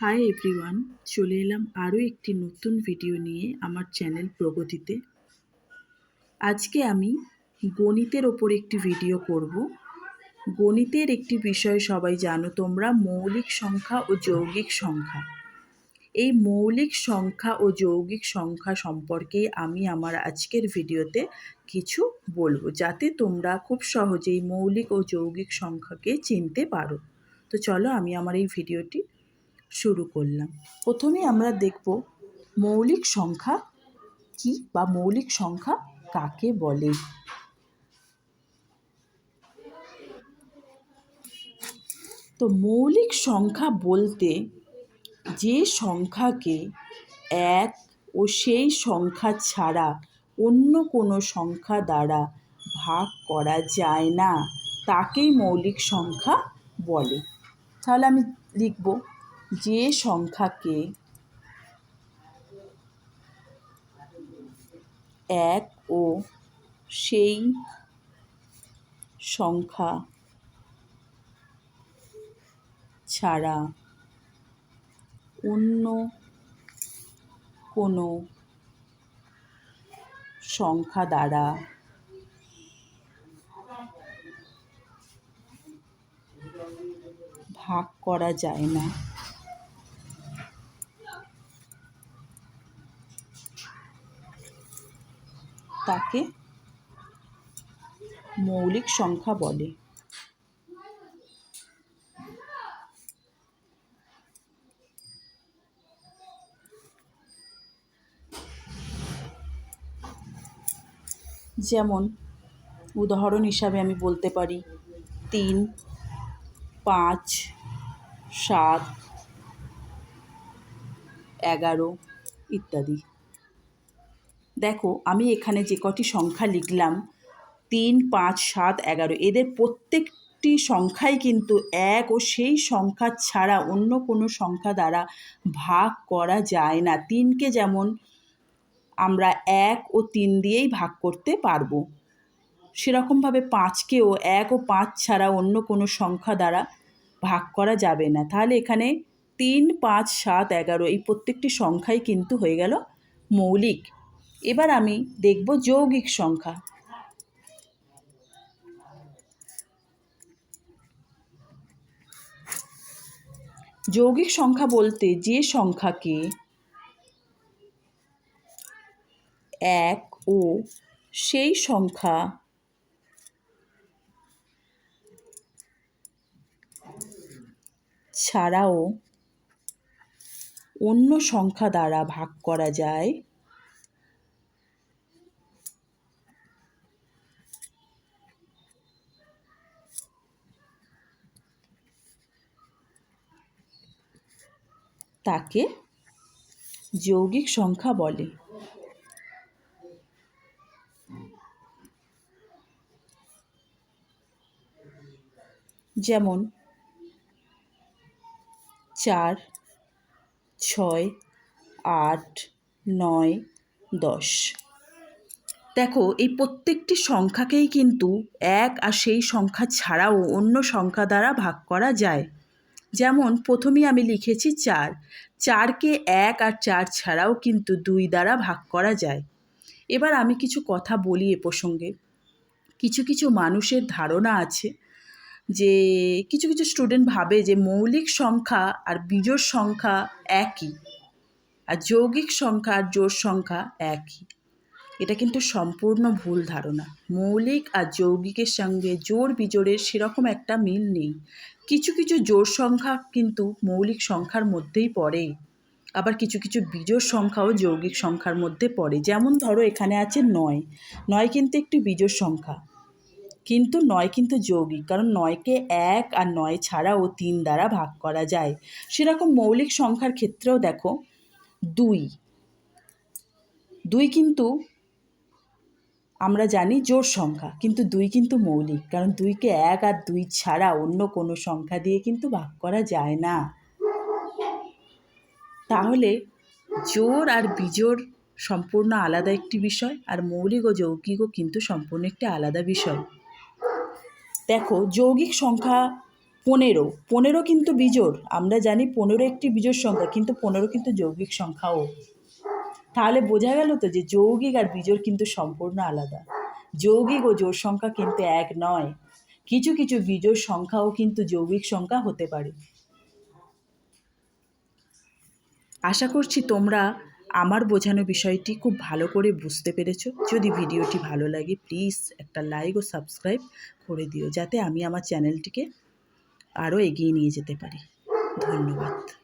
Hi everyone চলে এলাম আরও একটি নতুন ভিডিও নিয়ে আমার চ্যানেল প্রগতিতে। আজকে আমি গণিতের ওপর একটি ভিডিও করব। গণিতের একটি বিষয় সবাই জানো তোমরা, মৌলিক সংখ্যা ও যৌগিক সংখ্যা। এই মৌলিক সংখ্যা ও যৌগিক সংখ্যা সম্পর্কে আমি আমার আজকের ভিডিওতে কিছু বলব, যাতে তোমরা খুব সহজেই মৌলিক ও যৌগিক সংখ্যাকে চিনতে পারো। তো চলো আমি আমার এই ভিডিওটি শুরু করলাম। প্রথমে আমরা দেখব মৌলিক সংখ্যা কি বা মৌলিক সংখ্যা কাকে বলে। তো মৌলিক সংখ্যা বলতে যে সংখ্যাকে এক ও সেই সংখ্যা ছাড়া অন্য কোনো সংখ্যা দ্বারা ভাগ করা যায় না, তাকেই মৌলিক সংখ্যা বলে। তাহলে আমি লিখব যে সংখ্যাকে এক ও সেই সংখ্যা ছাড়া অন্য কোনো সংখ্যা দ্বারা ভাগ করা যায় না। তাকে মৌলিক সংখ্যা বলে? যেমন উদাহরণ হিসাবে আমি বলতে পারি, তিন, পাঁচ, সাত, এগারো ইত্যাদি। দেখো, আমি এখানে যে কটি সংখ্যা লিখলাম, তিন, পাঁচ, সাত, এগারো, এদের প্রত্যেকটি সংখ্যাই কিন্তু এক ও সেই সংখ্যা ছাড়া অন্য কোনো সংখ্যা দ্বারা ভাগ করা যায় না। তিনকে যেমন আমরা এক ও তিন দিয়েই ভাগ করতে পারব, সেরকমভাবে পাঁচকেও এক ও পাঁচ ছাড়া অন্য কোনো সংখ্যা দ্বারা ভাগ করা যাবে না। তাহলে এখানে তিন, পাঁচ, সাত, এগারো এই প্রত্যেকটি সংখ্যাই কিন্তু হয়ে গেল মৌলিক। এবার আমি দেখব যৌগিক সংখ্যা। যৌগিক সংখ্যা বলতে যে সংখ্যাকে এক ও সেই সংখ্যা ছাড়াও অন্য সংখ্যা দ্বারা ভাগ করা যায়। তাকে যৌগিক সংখ্যা বলে। যেমন চার, ছয়, আট, নয়, দশ। দেখো, এই প্রত্যেকটি সংখ্যাকেই কিন্তু এক আর সেই সংখ্যা ছাড়াও অন্য সংখ্যা দ্বারা ভাগ করা যায়। যেমন প্রথমেই আমি লিখেছি চার। চারকে এক আর চার ছাড়াও কিন্তু দুই দ্বারা ভাগ করা যায়। এবার আমি কিছু কথা বলি এ প্রসঙ্গে। কিছু কিছু মানুষের ধারণা আছে যে, কিছু কিছু স্টুডেন্ট ভাবে যে মৌলিক সংখ্যা আর বিজোড় সংখ্যা একই, আর যৌগিক সংখ্যা আর জোড় সংখ্যা একই। এটা কিন্তু সম্পূর্ণ ভুল ধারণা। মৌলিক আর যৌগিকের সঙ্গে জোড় বিজোড়ের সেরকম একটা মিল নেই। কিছু কিছু জোড় সংখ্যা কিন্তু মৌলিক সংখ্যার মধ্যেই পড়ে। আবার কিছু কিছু বিজোড় সংখ্যাও যৌগিক সংখ্যার মধ্যে পড়ে। যেমন ধরো এখানে আছে নয়। নয় কিন্তু একটি বিজোড় সংখ্যা। কিন্তু নয় কিন্তু যৌগিক। কারণ নয়কে এক আর নয় ছাড়াও তিন দ্বারা ভাগ করা যায়। সেরকম মৌলিক সংখ্যার ক্ষেত্রেও দেখো দুই। দুই কিন্তু আমরা জানি জোর সংখ্যা, কিন্তু দুই কিন্তু মৌলিক, কারণ দুইকে এক আর দুই ছাড়া অন্য কোনো সংখ্যা দিয়ে কিন্তু ভাগ করা যায় না। তাহলে জোর আর বিজোড় সম্পূর্ণ আলাদা একটি বিষয়, আর মৌলিক ও যৌগিকও কিন্তু সম্পূর্ণ একটি আলাদা বিষয়। দেখো, যৌগিক সংখ্যা পনেরো পনেরো কিন্তু বিজোড়, আমরা জানি পনেরো একটি বিজোড় সংখ্যা, কিন্তু পনেরো কিন্তু যৌগিক সংখ্যাও। তাহলে বোঝা গেল তো যে যৌগিক আর বিজোড় কিন্তু সম্পূর্ণ আলাদা। যৌগিক ও জোড় সংখ্যা কিন্তু এক নয়। কিছু কিছু বিজোড় সংখ্যাও কিন্তু যৌগিক সংখ্যা হতে পারে। আশা করছি তোমরা আমার বোঝানো বিষয়টি খুব ভালো করে বুঝতে পেরেছ। যদি ভিডিওটি ভালো লাগে প্লিজ একটা লাইক ও সাবস্ক্রাইব করে দিও, যাতে আমি আমার চ্যানেলটিকে আরও এগিয়ে নিয়ে যেতে পারি। ধন্যবাদ।